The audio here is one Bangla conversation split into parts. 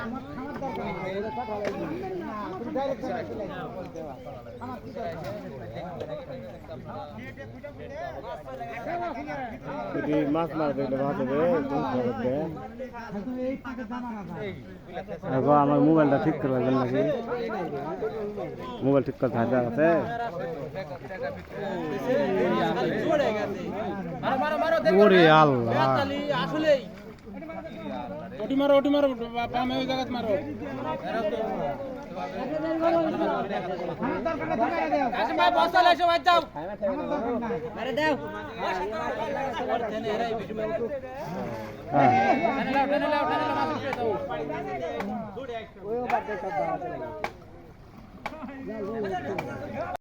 আমার খাবার দরকার যদি মাছ মারবে, এটা ভাত হবে এখন আমার মোবাইলটা ঠিক করে লাগবেন নাকি? মোবাইল ঠিক করতে হাজার আছে ওরে আল্লাহ। ওটি মারো ওটি মারো, বামে ওই জায়গাত মারো।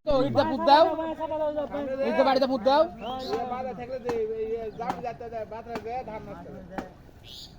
তো ইটা পুত দাও ইটা বাড়িতে পুত দাও নাই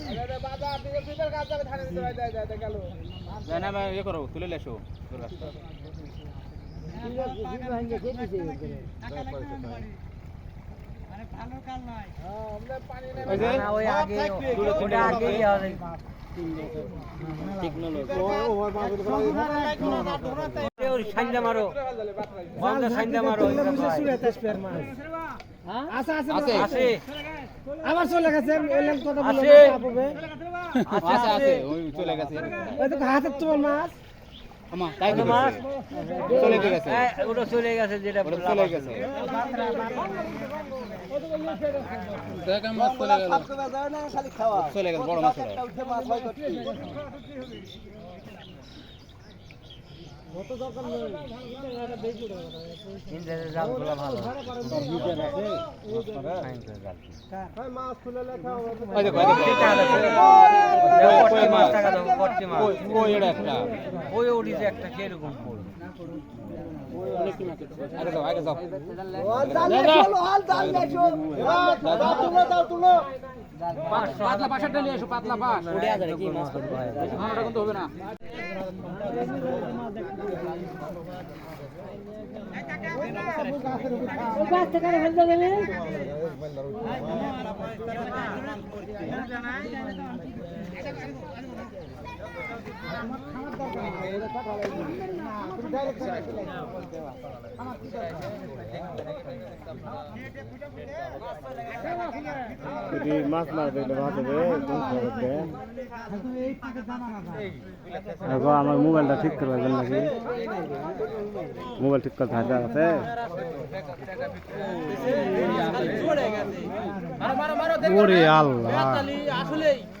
না না ইয়ে করো তুলে লেসো ওই সাইন্দা মারো সাইন্দা মারো আছে আছে আবার চলে গেছে এলাম কথা বলে আছে। আছে আছে ওই চলে গেছে। ওই তো হাতের তোমার মাছ। আমা তাই তো মাছ? চলে গেছে। হ্যাঁ, ওটা চলে গেছে যেটা ওটা চলে গেছে। দেখা মাছ চলে গেল চলে গেছে। বড় মাছ জালগুলো ভালো সাইন্সের জাল। ওই দেখো ওই দেখো টাকা দাও। দেখো, কটকি মাছ টাকা মাছ। ওই ওই এটা একটা ওই উঠিছে একটা কীরকম ফুল আগে যাও আগে যাও পাতলা পাশাটা নিয়ে এসো পাতলা পাশ কি মাছ করব ভাই? হ্যাঁ ওটা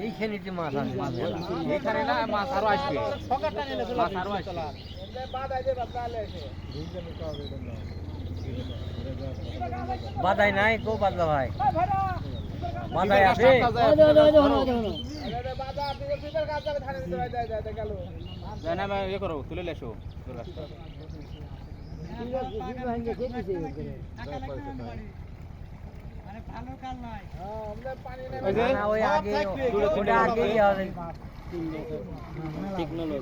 এইখানে যে মাছ আসবে এইখানে না মাছ আরও আসবে মাছ আরও আসবে বাদাই নাই গো বাদলা ভাই। বাদাই আছে না না ইয়ে করো তুলে লেসো টেকনোলজি।